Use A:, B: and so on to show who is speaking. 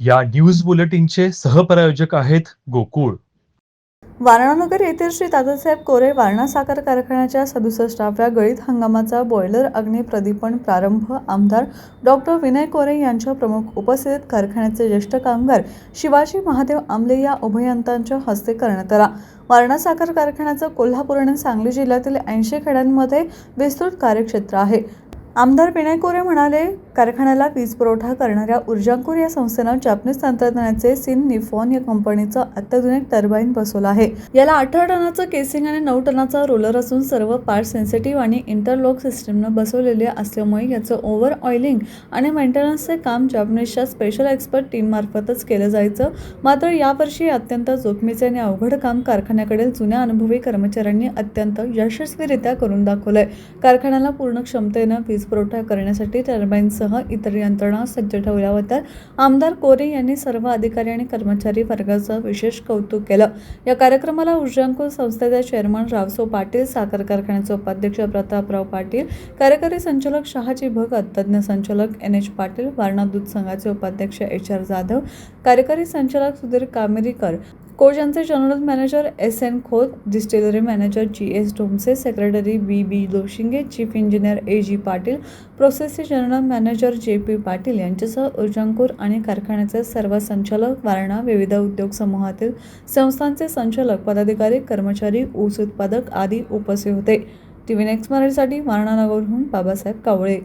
A: या न्यूज बुलेटिनचे सहप्रायोजक आहेत गोकुळ.
B: वारणानगर येथील श्री दादासाहेब कोरे वारणा साखर कारखान्याच्या सदुसष्टाव्या गळीत हंगामाचा बॉयलर अग्नी प्रदीपन प्रारंभ आमदार डॉक्टर विनय कोरे यांच्या प्रमुख उपस्थितीत कारखान्याचे ज्येष्ठ कामगार शिवाजी महादेव आमले या उभयंतांच्या हस्ते करण्यात आला. वारणा साखर कारखान्याचं कोल्हापूर आणि सांगली जिल्ह्यातील ऐंशी खेड्यांमध्ये विस्तृत कार्यक्षेत्र आहे. आमदार विनय कोरे म्हणाले कारखान्याला वीज पुरवठा करणाऱ्या ऊर्जांकुर या संस्थेनं जॅपनीज तंत्रज्ञानाचे सिन निफॉन या कंपनीचं अत्याधुनिक टर्बाईन बसवलं आहे. याला अठरा टनाचं केसिंग आणि नऊ टनाचा रोलर असून सर्व पार्ट सेन्सिटिव्ह आणि इंटरलॉक सिस्टीमनं बसवलेले असल्यामुळे याचं ओव्हर ऑइलिंग आणि मेंटेनन्सचे काम जॅपनीजच्या स्पेशल एक्सपर्ट टीममार्फतच केलं जायचं. मात्र यावर्षी अत्यंत जोखमीचे आणि अवघड काम कारखान्याकडील जुन्या अनुभवी कर्मचाऱ्यांनी अत्यंत यशस्वीरित्या करून दाखवलंय. कारखान्याला पूर्ण क्षमतेनं वीज पुरवठा करण्यासाठी टर्बाईनसह इतर यंत्रणा सज्ज ठेवल्या होत्या. आमदार कोरे यांनी सर्व अधिकारी आणि कर्मचारी वर्गाचं विशेष कौतुक केलं. या कार्यक्रमाला ऊर्जांकुर संस्थेचे चेअरमन रावसो पाटील साखर कारखान्याचे उपाध्यक्ष प्रतापराव पाटील कार्यकारी संचालक शहाजी भगत तज्ज्ञ संचालक एन एच पाटील वारणा दूध संघाचे उपाध्यक्ष एच आर जाधव कार्यकारी संचालक Sudhir Kamerikar कोजांचे general manager S N Khot distillery manager G S Dhomse secretary B B Loshinge chief engineer A G Patil प्रोसेसचे general manager J P Patil यांच्यासह ऊर्जांकूर आणि कारखान्याचे सर्व संचालक वारणा विविध उद्योग समूहातील संस्थांचे संचालक पदाधिकारी कर्मचारी ऊस उत्पादक आदी उपस्थित होते. टी व्ही नेक्स्ट मराठीसाठी वारणा नगरहून बाबासाहेब कावळे.